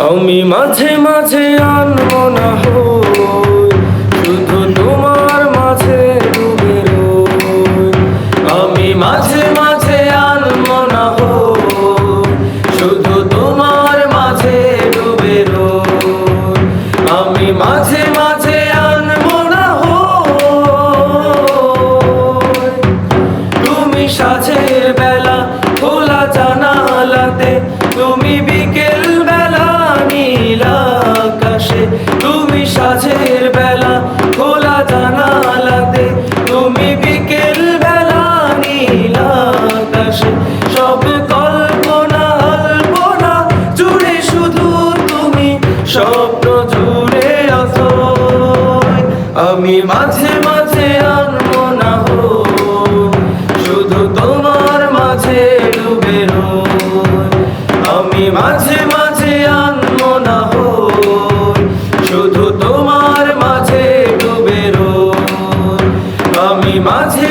আমি মাঝে মাঝে আনব না হই, শুধু তোমার মাঝে ডুবে আমি মাঝে মাঝে আনব না হই, শুধু তোমার মাঝে ডুবে আমি মাঝে মাঝে আনব না হই। তুমি সাঝের বেলা সব কল্পনা কল্পনা জুড়ে শুধু তুমি, স্বপ্ন জুড়ে আসো আমি মাঝে মাঝে আনমনা শুধু তোমার মাঝে ডুবে আমি মাঝে মাঝে আনমনা হো, শুধু তোমার মাঝে ডুবে আমি মাঝে